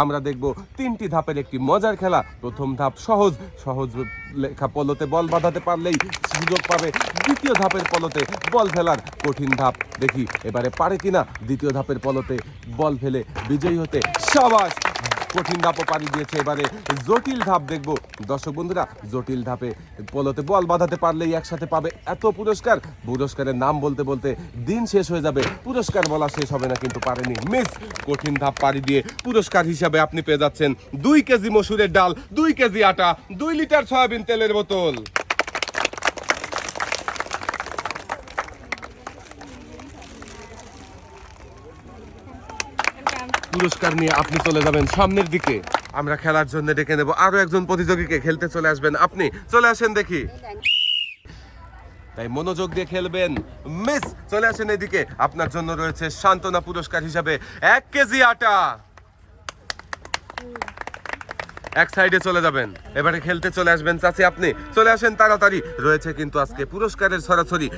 আমরা দেখব তিনটি ধাপের একটি মজার খেলা। প্রথম ধাপ সহজ সহজ লেখা পলোতে বল বাঁধাতে পারলেই সুযোগ পাবে। দ্বিতীয় ধাপের পলোতে বল ফেলার কঠিন ধাপ। দেখি এবারে পারে কিনা দ্বিতীয় ধাপের পলতে বল ফেলে বিজয়ী হতে সাবাস। কঠিন ধাপও পানি দিয়েছে। এবারে জটিল ধাপ দেখব। দর্শক বন্ধুরা, জটিল ধাপে পোলোতে বল বাঁধাতে পারলেই একসাথে পাবে এত পুরস্কার। পুরস্কারের নাম বলতে বলতে দিন শেষ হয়ে যাবে। পুরস্কার বলা শেষ হবে না, কিন্তু পারেনি। মিস, কঠিন ধাপ পাড়ি দিয়ে পুরস্কার হিসাবে আপনি পেয়ে যাচ্ছেন দুই কেজি মসুরের ডাল, দুই কেজি আটা, দুই লিটার সয়াবিন তেলের বোতল। পুরস্কার নিয়ে আপনি চলে যাবেন সামনের দিকে। আমরা খেলার জন্য ডেকে নেব। আরও একজন প্রতিযোগীকে খেলতে চলে আসবেন। আপনি চলে আসেন দেখি। তাই মনোযোগ দিয়ে খেলবেন। মিস, চলে আসেন এদিকে। আপনার জন্য রয়েছে সান্ত্বনা পুরস্কার হিসাবে এক কেজি আটা। এক সাইডে চলে যাবেন। এবারে খেলতে চলে আসবেন চাচি, আপনি চলে আসেন তাড়াতাড়ি। রয়েছে কিন্তু আজকে পুরস্কারের সরাসরি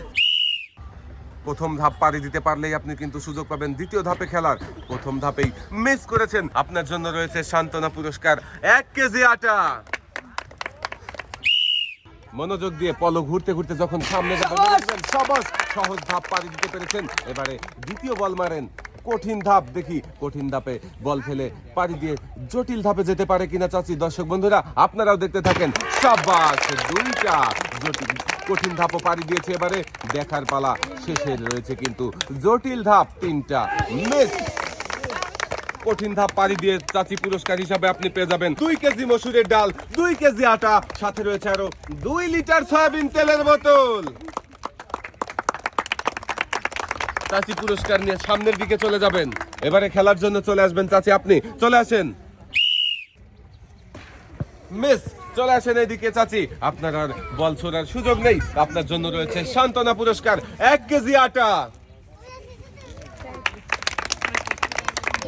প্রথম ধাপ পাড়ি দিতে পারলেই আপনি কিন্তু সুযোগ পাবেন দ্বিতীয় ধাপে খেলার। প্রথম ধাপেই মিস করেছেন। আপনার জন্য রয়েছে সান্ত্বনা পুরস্কার এক কেজি আটা। মনোযোগ দিয়ে পলো ঘুরতে ঘুরতে যখন সামনে যাবেন সহজ সহজ ধাপ পাড়ি দিতে পেরেছেন। এবারে দ্বিতীয় বল মারেন কঠিন ধাপ। দেখি কঠিন ধাপে বল ফেলে পাড়ি দিয়ে জটিল ধাপে যেতে পারে কিনা চাচি। দর্শক বন্ধুরা, আপনারাও দেখতে থাকেন। সাবাস দুইটা জটিল, কঠিন ধাপও পাড়ি দিয়েছে এবারে। দেখার পালা শেষে রয়েছে কিন্তু জটিল ধাপ তিনটা। মিস! কঠিন ধাপ পাড়ি দিয়ে চাচি পুরস্কার হিসাবে আপনি পেয়ে যাবেন দুই কেজি মসুরের ডাল, দুই কেজি আটা। সাথে রয়েছে আরও দুই লিটার সয়াবিন তেলের বোতল। চাচি পুরস্কার নিয়ে সামনের দিকে চলে যাবেন। এবারে খেলার জন্য চলে আসবেন চাচি, আপনি চলে আসেন। মিস, চলে আসেন এদিকে চাচি। আপনার আর বল ছোড়ার সুযোগ নেই। আপনার জন্য রয়েছে সান্ত্বনা পুরস্কার, এক কেজি আটা।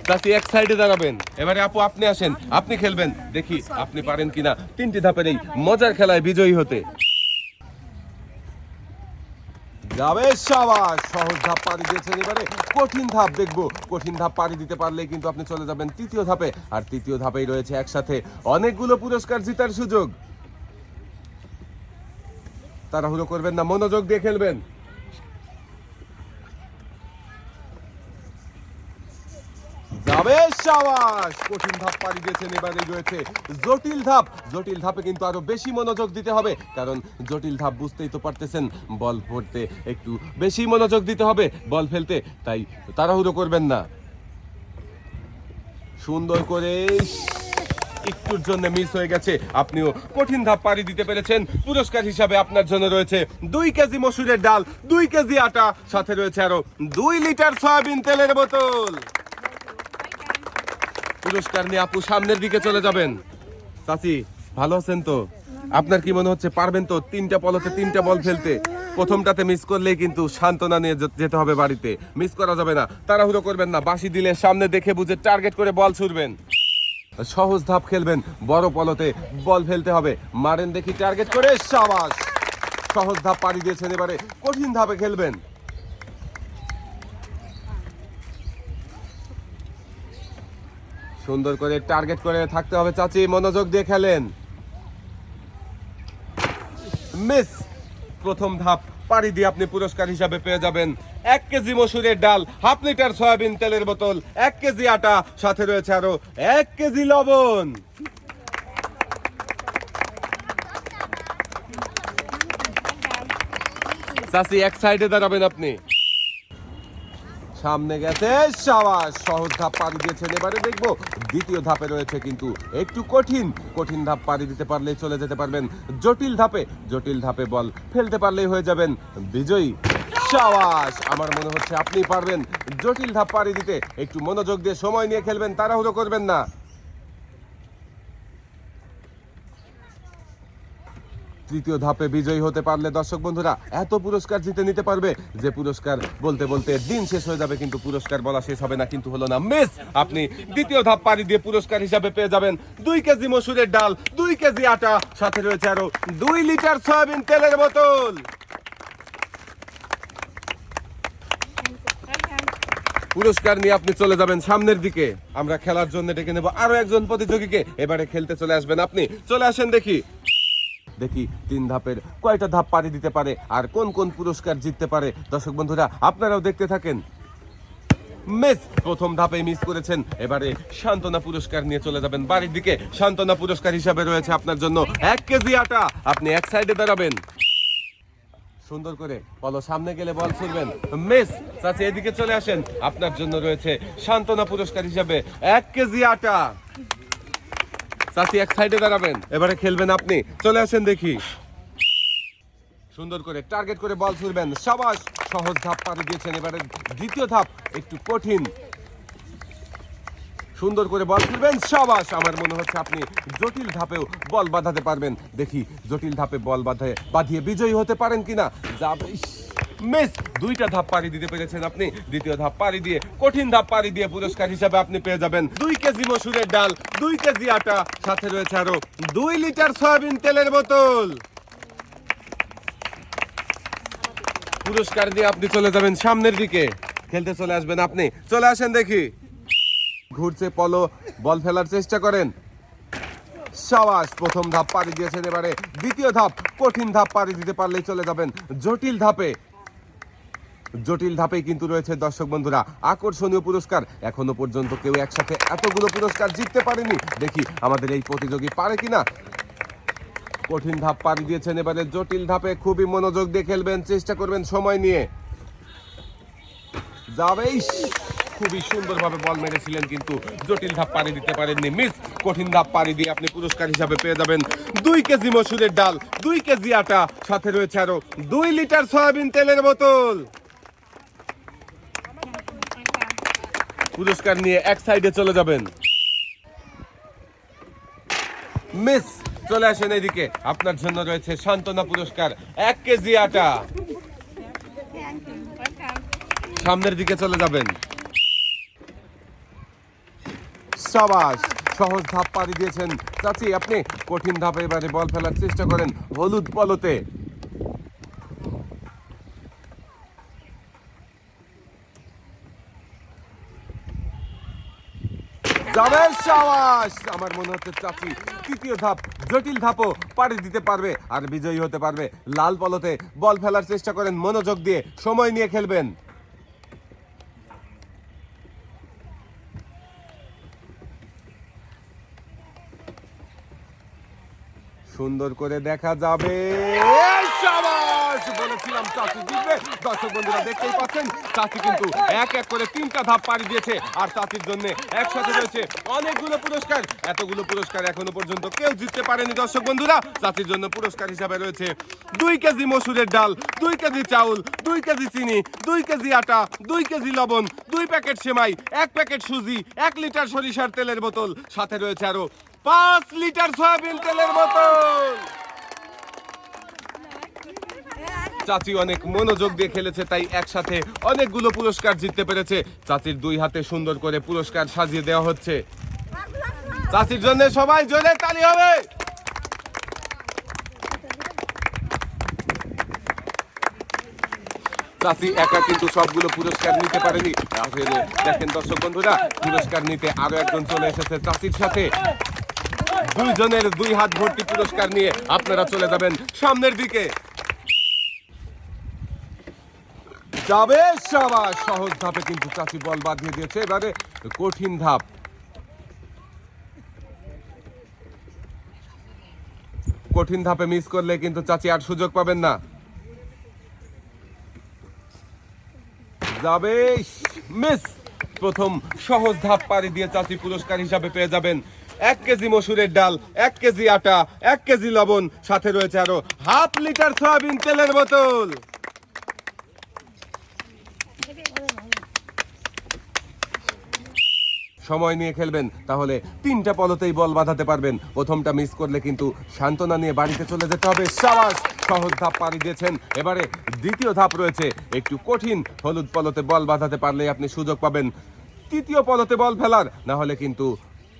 চাচি, এক সাইডে দাঁড়াবেন। এবারে আপু, আপনি আসেন, আপনি খেলবেন। দেখি, আপনি পারেন কিনা। তিনটি ধাপের এই মজার খেলায় বিজয়ী হতে। যাবে সাবাস। সহজ ধাপ পাড়ি দিয়েছেন এবারে। কঠিন ধাপ দেখব। কঠিন ধাপ পাড়ি দিতে পারলেই কিন্তু আপনি চলে যাবেন তৃতীয় ধাপে। আর তৃতীয় ধাপেই রয়েছে একসাথে অনেকগুলো পুরস্কার জিতার সুযোগ। তাড়াহুড়ো করবেন না, মনোযোগ দিয়ে খেলবেন। যাবে সাবাস। কঠিন ধাপ পাড়ি দিয়েছেন এবারে রয়েছে জটিল ধাপ। জটিল ধাপে কিন্তু আরও বেশি মনোযোগ দিতে হবে, কারণ জটিল ধাপ বুঝতেই তো পারতেছেন, বল পড়তে একটু বেশি মনোযোগ দিতে হবে, বল ফেলতে, তাই তাড়াহুড়ো করবেন না। সুন্দর করে একটুর জন্য মিস হয়ে গেছে, আপনিও কঠিন ধাপ পাড়ি দিতে পেরেছেন। পুরস্কার হিসাবে আপনার জন্য রয়েছে দুই কেজি মসুরের ডাল, দুই কেজি আটা, সাথে রয়েছে আরও দুই লিটার সয়াবিন তেলের বোতল। পুরস্কার নিয়ে আপু সামনের দিকে চলে যাবেন। চাচি, ভালো আছেন তো? আপনার কি মনে হচ্ছে, পারবেন তো তিনটা পলতে তিনটা বল ফেলতে? প্রথমটাতে মিস করলেই কিন্তু সান্ত্বনা নিয়ে যেতে হবে বাড়িতে। মিস করা যাবে না, তাড়াহুড়ো করবেন না বাসি দিলে সামনে দেখে বুঝে টার্গেট করে বল ছুড়বেন। সহজ ধাপ খেলবেন, বড় পলতে বল ফেলতে হবে। মারেন দেখি টার্গেট করে, সাবাস! সহজ ধাপ পাড়ি দিয়েছেন এবারে, কঠিন ধাপে খেলবেন। সুন্দর করে টার্গেট করে থাকতে হবে চাচি, মনোযোগ দিয়ে খেলেন। মিস, প্রথম ধাপ, পাড়ি দিয়ে আপনি পুরস্কার হিসাবে পেয়ে যাবেন। এক কেজি মসুরের ডাল, হাফ লিটার সয়াবিন তেলের বোতল, এক কেজি আটা, সাথে রয়েছে আরও এক কেজি লবণ। চাচি, এক সাইডে দাঁড়াবেন আপনি। সামনে গেছে সাবাস। সহজ ধাপ পাড়ি দিয়েছেন। এবারে দেখব দ্বিতীয় ধাপে রয়েছে কিন্তু একটু কঠিন। কঠিন ধাপ পাড়ি দিতে পারলে চলে যেতে পারবেন। জটিল ধাপে জটিল ধাপে বল ফেলতে পারলেই হয়ে যাবেন বিজয়ী সাবাস। আমার মনে হচ্ছে আপনি পারবেন। জটিল ধাপ পাড়ি দিতে একটু মনোযোগ দিয়ে সময় নিয়ে খেলবেন, তাড়াহুড়ো করবেন না। তৃতীয় ধাপে বিজয়ী হতে পারলে, দর্শক বন্ধুরা, এত পুরস্কার জিতে নিতে পারবে। যে পুরস্কার বলতে বলতে দিন শেষ হয়ে যাবে, কিন্তু পুরস্কার বলা শেষ হবে না, কিন্তু হলো না। মিস, আপনি দ্বিতীয় ধাপ পাড়ি দিয়ে পুরস্কার হিসাবে পেয়ে যাবেন দুই কেজি মসুরের ডাল, দুই কেজি আটা, সাথে রয়েছে আরও দুই লিটার সয়াবিন তেলের বোতল। পুরস্কার নিয়ে আপনি চলে যাবেন সামনের দিকে। আমরা খেলার জন্য ডেকে নেব আরও একজন প্রতিযোগীকে। এবারে খেলতে চলে আসবেন আপনি। চলে আসেন দেখি। দেখি তিন ধাপের কয়টা ধাপ পাড়ি দিতে পারে আর কোন কোন পুরস্কার জিততে পারে? দর্শক বন্ধুরা, আপনারাও দেখতে থাকেন। মিস, প্রথম ধাপে মিস করেছেন। এবারে সান্ত্বনা পুরস্কার নিয়ে চলে যাবেন বাড়ির দিকে। সান্ত্বনা পুরস্কার হিসাবে রয়েছে আপনার জন্য এক কেজি আটা। আপনি এক সাইডে দাঁড়াবেন। সুন্দর করে বলো, সামনে গেলে বল ছুড়বেন। মিস, চাচি, এদিকে চলে আসেন। আপনার জন্য রয়েছে সান্ত্বনা পুরস্কার হিসাবে এক কেজি আটা। চাচি এক সাইডে দাঁড়াবেন। এবারে খেলবেন আপনি। চলে আসেন দেখি। সুন্দর করে টার্গেট করে বল ছুড়বেন। সাবাস, সহজ ধাপ পাড়ি দিয়েছেন। এবারে দ্বিতীয় ধাপ একটু কঠিন। সুন্দর করে বল ছুড়বেন। সাবাস, আমার মনে হচ্ছে আপনি জটিল ধাপেও বল বাঁধাতে পারবেন। দেখি, জটিল ধাপে বল বাঁধে বাঁধিয়ে বিজয়ী হতে পারেন কিনা? যাবে মিস দুইটা ধাপ পাড়ি দিতে পেরেছেন আপনি। দ্বিতীয় ধাপ পাড়ি দিয়ে, কঠিন ধাপ পাড়ি দিয়ে পুরস্কার হিসাবে আপনি পেয়ে যাবেন দুই কেজি মসুরের ডাল, দুই কেজি আটা। সাথে রয়েছে আরও দুই লিটার সয়াবিন তেলের বোতল। পুরস্কার দিয়ে আপনি চলে যাবেন সামনের দিকে। খেলতে চলে আসবেন আপনি। চলে আসেন দেখি। ঘুরছে পলো, বল ফেলার চেষ্টা করেন। সাবাস, প্রথম ধাপ পাড়ি দিয়েছেন এবারে। দ্বিতীয় ধাপ, কঠিন ধাপ পাড়ি দিতে পারলেই চলে যাবেন। জটিল ধাপে জটিল ধাপে কিন্তু রয়েছে দর্শক বন্ধুরা, আকর্ষণীয় পুরস্কার। এখনও পর্যন্ত কেউ একসাথে এতগুলো পুরস্কার জিততে পারেনি। দেখি আমাদের এই প্রতিযোগী পারে কিনা। কঠিন ধাপ পাড়ি দিয়েছেন এবারে জটিল ধাপে। খুবই মনোযোগ দিয়ে খেলবেন, চেষ্টা করবেন সময় নিয়ে। যাবেই খুবই সুন্দরভাবে বল মেরেছিলেন কিন্তু জটিল ধাপ পাড়ি দিতে পারেননি। মিস, কঠিন ধাপ পাড়ি দিয়ে আপনি পুরস্কার হিসাবে পেয়ে যাবেন। দুই কেজি মসুরের ডাল, দুই কেজি আটা, সাথে রয়েছে আরও দুই লিটার সয়াবিন তেলের বোতল। পুরস্কার নিয়ে এক সাইডে চলে যাবেন। মিস, চলে আসেন এদিকে আপনার জন্য রয়েছে সান্ত্বনা পুরস্কার, এক কেজি আটা। সামনের দিকে চলে যাবেন। সাবাস, সহজ ধাপ পাড়ি দিয়েছেন। চাচি, আপনি কঠিন ধাপে এবারে বল ফেলার চেষ্টা করেন হলুদ পলতে যাবে সাবাস! আমার মনে হচ্ছে চাচি তৃতীয় ধাপ, জটিল ধাপও পাড়ি দিতে পারবে আর বিজয়ী হতে পারবে। লাল পলতে বল ফেলার চেষ্টা করেন, মনোযোগ দিয়ে সময় নিয়ে খেলবেন। সুন্দর করে দেখা যাবে! বলেছিলাম চাচি জিতবে। দর্শক বন্ধুরা দেখতেই পাচ্ছেন, চাচি কিন্তু এক এক করে তিনটা ধাপ পাড়ি দিয়েছে। আর চাচির জন্য একসাথে রয়েছে অনেকগুলো পুরস্কার। এতগুলো পুরস্কার এখনও পর্যন্ত কেউ জিততে পারেনি, দর্শক বন্ধুরা। চাচির জন্য পুরস্কার হিসাবে রয়েছে দুই কেজি মসুরের ডাল, দুই কেজি চাউল, দুই কেজি চিনি, দুই কেজি আটা, দুই কেজি লবণ, দুই প্যাকেট সেমাই, এক প্যাকেট সুজি, এক লিটার সরিষার তেলের বোতল। সাথে রয়েছে আরও পাঁচ লিটার সয়াবিন তেলের বোতল। চাচি অনেক মনোযোগ দিয়ে খেলেছে, তাই একসাথে অনেকগুলো পুরস্কার জিততে পেরেছে। চাচির দুই হাতে সুন্দর করে পুরস্কার সাজিয়ে দেওয়া হচ্ছে। চাচির জন্য সবাই জোরে তালি হবে। চাচি একা কিন্তু সবগুলো পুরস্কার নিতে পারেনি। দেখেন দর্শক বন্ধুরা, পুরস্কার নিতে আরও একজন চলে এসেছে চাচির সাথে। দুইজনের দুই হাত ভর্তি পুরস্কার নিয়ে আপনারা চলে যাবেন সামনের দিকে। যাবে সাবাস সহজ ধাপে কিন্তু চাচি বল বাঁধিয়ে দিয়েছে। এবারে কঠিন ধাপ। কঠিন ধাপে মিস করলে কিন্তু চাচি আর সুযোগ পাবেন না। যাবে মিস প্রথম সহজ ধাপ পাড়ি দিয়ে চাচি পুরস্কার হিসাবে পেয়ে যাবেন। এক কেজি মসুরের ডাল, এক কেজি আটা, এক কেজি লবণ, সাথে রয়েছে আরও হাফ লিটার সয়াবিন তেলের বোতল। সময় নিয়ে খেলবেন, তাহলে তিনটা পলতেই বল বাঁধাতে পারবেন। প্রথমটা মিস করলে কিন্তু সান্ত্বনা নিয়ে বাড়িতে চলে যেতে হবে। সাবাস! সহজ ধাপ পাড়ি দিয়েছেন। এবারে দ্বিতীয় ধাপ রয়েছে। একটু কঠিন হলুদ পলতে বল বাঁধাতে পারলেই আপনি সুযোগ পাবেন। তৃতীয় পলতে বল ফেলার, না হলে কিন্তু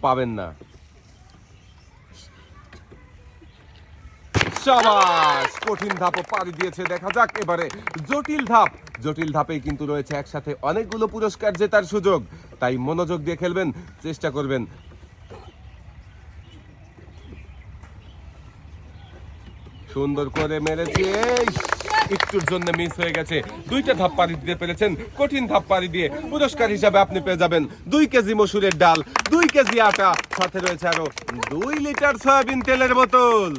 পাবেন না। সাবাস কঠিন ধাপও পাড়ি দিয়েছে, দেখা যাক এবারে। জটিল ধাপ। জটিল ধাপেই কিন্তু রয়েছে একসাথে অনেকগুলো পুরস্কার জেতার সুযোগ। তাই মনোযোগ দিয়ে খেলবেন, চেষ্টা করবেন। সুন্দর করে মেরেছে একটুর জন্য মিস হয়ে গেছে। দুইটা ধাপ পাড়ি দিতে পেরেছেন, কঠিন ধাপ পাড়ি দিয়ে পুরস্কার হিসাবে আপনি পেয়ে যাবেন দুই কেজি মসুরের ডাল, দুই কেজি আটা। সাথে রয়েছে আরও দুই লিটার সয়াবিন তেলের বোতল।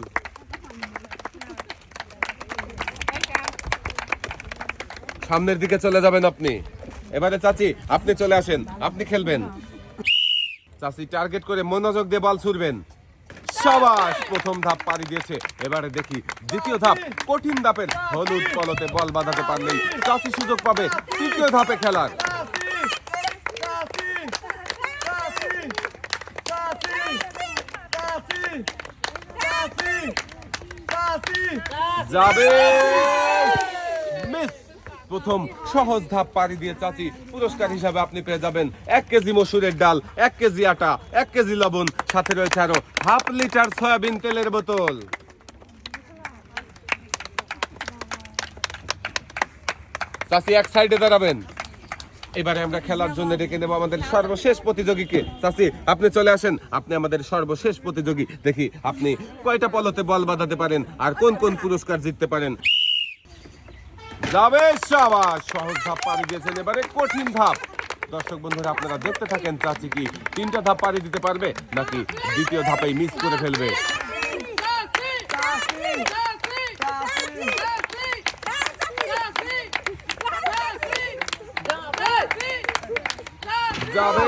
সামনের দিকে চলে যাবেন আপনি। এবারে চাচি, আপনি চলে আসেন। আপনি খেলবেন। চাচি টার্গেট করে মনোযোগ দিয়ে বল ছুড়বেন। সাবাস, প্রথম ধাপ পাড়ি দিয়েছে। এবারে দেখি দ্বিতীয় ধাপ, কঠিন ধাপের হলুদ পলতে বল বাঁধাতে পারলেই চাচি সুযোগ পাবে তৃতীয় ধাপে খেলার। যাবে। প্রথম সহজ ধাপ পাড়ি দিয়ে চাচি পুরস্কার হিসাবে আপনি পেয়ে যাবেন এক কেজি মসুরের ডাল, এক কেজি আটা, এক কেজি লবণ, সাথে রয়েছে আরও হাফ লিটার সয়াবিন তেলের বোতল। চাচি, এক সাইডে দাঁড়াবেন। এবারে আমরা খেলার জন্য ডেকে নেব আমাদের সর্বশেষ প্রতিযোগীকে। চাচি, আপনি চলে আসেন। আপনি আমাদের সর্বশেষ প্রতিযোগী। দেখি আপনি কয়টা পলতে বল বাঁধাতে পারেন আর কোন কোন পুরস্কার জিততে পারেন। যাবে সাবাস, সহজ ধাপ পাড়ি দিয়েছেন এবারে কঠিন ধাপ। দর্শক বন্ধুরা, আপনারা দেখতে থাকেন চাচি কি তিনটা ধাপ পাড়ি দিতে পারবে, নাকি দ্বিতীয় ধাপেই মিস করে ফেলবে? যাবে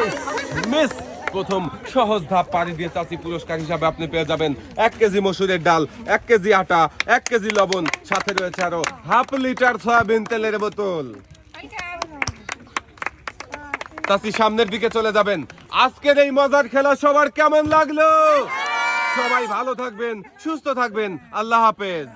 মিস প্রথম সহজ ধাপ পাড়ি দিয়ে চাচি পুরস্কার হিসাবে আপনি পেয়ে যাবেন এক কেজি মসুরের ডাল, এক কেজি আটা, এক কেজি লবণ। সাথে রয়েছে আরও হাফ লিটার সয়াবিন তেলের বোতল। চাচি সামনের দিকে চলে যাবেন। আজকের এই মজার খেলা সবার কেমন লাগল? সবাই ভালো থাকবেন, সুস্থ থাকবেন। আল্লাহ হাফেজ।